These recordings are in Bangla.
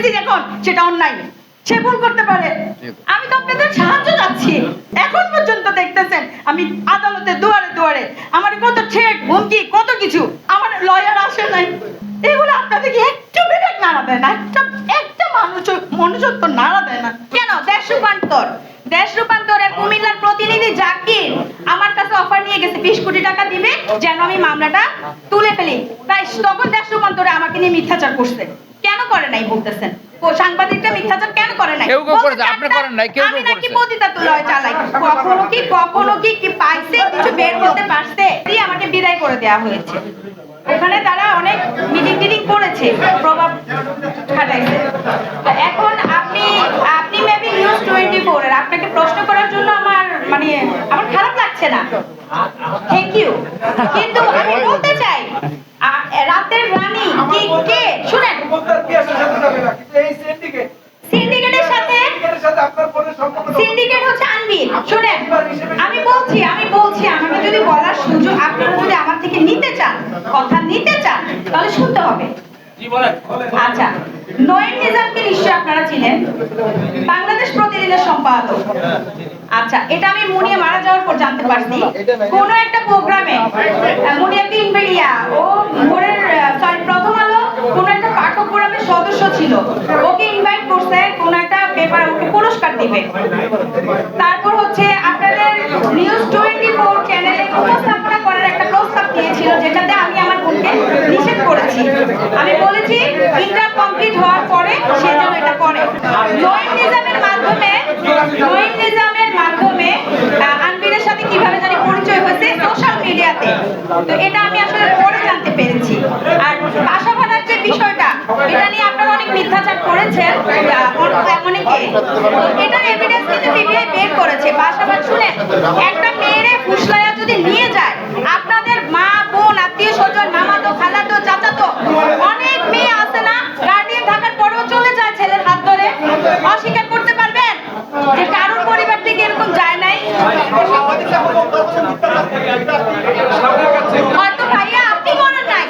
রাজনীতির এখন সেটা অন্যায়। সে ভুল করতে পারে। আমি তো আপনাদের সাহায্য চাচ্ছি। এখন পর্যন্ত দেখতেছেন, আমি আদালতে দুয়ারে দুয়ারে আমার কত ছেট হুমকি, কত কিছু আমার লয়ার আসে নাই। এগুলো আপনাদের কি একটু বিবেক নাড়া দেয় না? একটা একটা মানুষ মনোযোগ তো নাড়া দেয় না। কেন? দেশ রূপান্তর। দেশ রূপান্তরের কুমিল্লার প্রতিনিধি জাকির আমার কাছে অফার নিয়ে গেছে, বিশ কোটি টাকা দিবে, যেন আমি মামলাটা তুলে ফেলি। তাই তখন দেশ রূপান্তরে আমাকে নিয়ে মিথ্যাচার করছে। করে নাই বলতেছেন? সাংবাদিকটা মিথ্যাচার কেন করে নাই? কেউ কেউ করেছে, আপনি করেন নাই, কেউ কেউ আমি নাকি করেছে। পতিতাত চালাই। কখনো কি কখনো কি কি পাইছে কিছু বের করতে পারছে? আমাকে বিদায় করে দেওয়া হয়েছে। ওখানে তারা অনেক মিটিং টিটিং করেছে প্রভাব খাটাইছে। এখন আপনি আপনি মেবি নিউজ টোয়েন্টি ফোর এর আপনাকে প্রশ্ন করার জন্য আমার মানে আমার খারাপ লাগছে না। থ্যাংক ইউ কিন্তু রানী কি কে? শুনেন। সিন্ডিকেটের সাথে সিন্ডিকেট হচ্ছে আনবির শুনেন আমি বলছি আমি বলছি আমাকে যদি বলার সুযোগ আপনারা যদি আমার থেকে নিতে চান কথা নিতে চান তাহলে শুনতে হবে। আচ্ছা নয়েন নিজামকে নিশ্চয়ই আপনারা চিনেন। বাংলাদেশ প্রতিদিনের সম্পাদক। আচ্ছা এটা আমি মুনিয়া মারা যাওয়ার পর জানতে পারছি। কোন একটা প্রোগ্রামে মুনিয়া তিনবেড়িয়া ও ইনভাইট কোন একটা পেপার ওকে পুরস্কার দিবে। তারপর হচ্ছে আপনাদের নিউজ টোয়েন্টি ফোর চ্যানেলে উপস্থাপনা করার একটা প্রস্তাব দিয়েছিল, যেটাতে আমি আমার বোনকে নিষেধ করেছি। আমি বলেছি ইন্টার কমপ্লিট হওয়ার পরে সে যেন এটা করে। নয়েন নিজামের মাধ্যমে নয়েন নিজামের মাধ্যমে আনবিরের সাথে কীভাবে জানি পরিচয় হয়েছে সোশ্যাল মিডিয়াতে তো। এটা আমি আসলে পরে জানতে পেরেছি। আর যে বিষয়টা, এটা নিয়ে আপনারা অনেক মিথ্যাচার করেছেন অনেকে তো এটার এভিডেন্স কিন্তু সিবিআই বের করেছে। বাসা শুনে একটা মেয়েরে ফুসলাইয়া যদি নিয়ে যায় আপনাদের মা বোন আত্মীয় স্বজন মামাতো খালাতো চাচাতো অনেক মেয়ে আছে না গার্ডিয়ান থাকার পরেও চলে যায় ছেলের হাত ধরে অস্বীকার করতে পারবেন যে কারোর পরিবার থেকে এরকম যায় নাই হয়তো ভাইয়া আপনি করেন নাই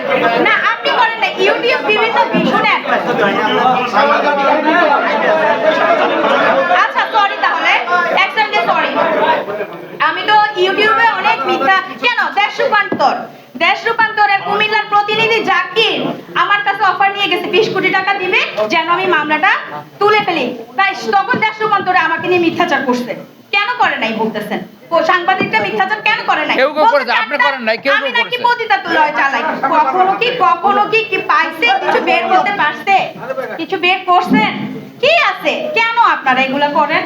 না আপনি করেন নাই ইউটিউব বিভিন্ন শুনেন আচ্ছা সরি তাহলে এক সেকেন্ডে সরি আমি তো ইউটিউবে অনেক মিথ্যা কেন দেশ রূপান্তর দেশ রূপান্তরের কুমিল্লার প্রতিনিধি জাকির আমার কাছে অফার নিয়ে গেছে বিশ কোটি টাকা দিবে যেন আমি মামলাটা তুলে ফেলি। তাই তখন দেশ রূপান্তরে আমাকে নিয়ে মিথ্যাচার করছে। কেন করে নাই বলতেছেন? সাংবাদিকটা মিথ্যাচার কেন করে নাই? কেউ কেউ আপনি করেন নাই, কেউ কেউ আমি নাকি করেছে। পতিতাত চালাই। কখনো কি কখনো কি কি পাইছে? কিছু বের করতে পারছে? কিছু বের করছেন? কি আছে? কেন আপনারা এগুলা করেন?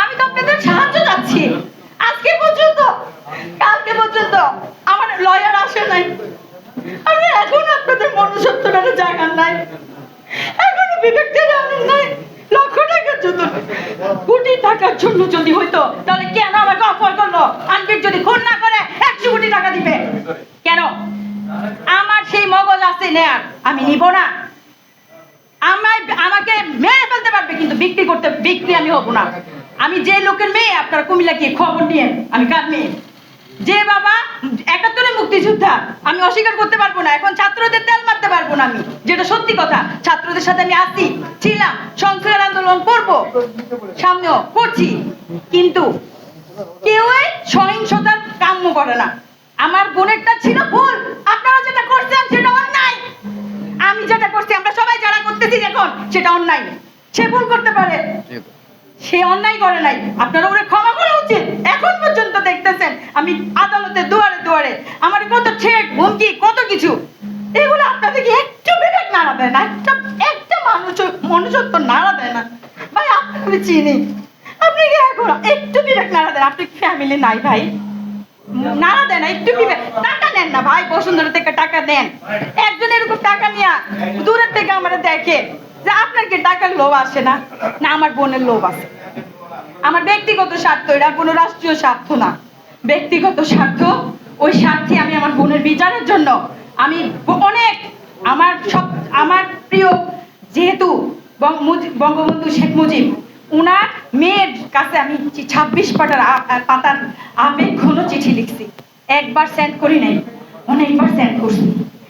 আমি তো আপনাদের সাহায্য চাচ্ছি। আজকে পর্যন্ত কালকে পর্যন্ত আমার লয়ার আসে নাই। আমি এখন আপনাদের মনুষ্যত্বটা জায়গার নাই। লক্ষ টাকার জন্য কোটি টাকার জন্য যদি হইতো, তাহলে কেন আমাকে অফার করল? যদি খুন না করে, একশো কোটি টাকা দিবে। কেন? আমার সেই মগজ আছে নেয়ার, আমি নিব না। আমায়, আমাকে মেরে ফেলতে পারবে, কিন্তু বিক্রি করতে, বিক্রি আমি হব না। আমি যে লোকের মেয়ে, আপনারা কুমিল্লা কি খবর নিয়ে আমি কার মেয়ে? যে বাবা একাত্তরে মুক্তিযোদ্ধা, আমি অস্বীকার করতে পারব না। এখন ছাত্রদের তেল মারতে পারব না আমি। যেটা সত্যি কথা, ছাত্রদের সাথে আমি আসি ছিলাম সংস্কার আন্দোলন করব, সামনেও করছি। কিন্তু কেউই সহিংসতার কাম্য করে না। আমার বোনেরটা ছিল ভুল। আপনারা যেটা করছেন সেটা অন্যায়। আমি যেটা করছি, আমরা সবাই যারা করতেছি এখন, সেটা অন্যায়। সে ভুল করতে পারে। সে অন্যায় করে নাই। আপনারা ওরে ক্ষমা করা উচিত। এখন পর্যন্ত দেখতেছেন, আমি আদালতে দুয়ারে দুয়ারে আমার কত ঠেক, হুমকি, কত কিছু। এগুলো আপনাদের কি একটু বিবেক নাড়া দেয় না। একটা একটা মানুষ মনুষ্যত্ব নাড়া দেয় না। ভাই, আপনাকে আমি চিনি। আপনি কি এখন একটু বিবেক নাড়া দেন? আপনি ফ্যামিলি নাই ভাই। নাড়া দেন একটু বিবেক। টাকা নেন না ভাই, বসুন্ধরা থেকে টাকা দেন। একজন এরকম টাকা নিয়ে দূরের থেকে আমরা দেখে। যে আপনার কি টাকার লোভ আসে না? না, আমার বোনের লোভ আছে। আমার ব্যক্তিগত স্বার্থ এটা কোনো রাষ্ট্রীয় স্বার্থ না। ব্যক্তিগত স্বার্থ, ওই স্বার্থে আমি আমার বোনের বিচারের জন্য আমি অনেক আমার সব, আমার প্রিয় যেহেতু বঙ্গবন্ধু শেখ মুজিব, উনার মেয়ের কাছে আমি ছাব্বিশ আ- পাতার আবেগ ঘন চিঠি লিখছি। একবার সেন্ড করি নাই, অনেকবার সেন্ড করছি।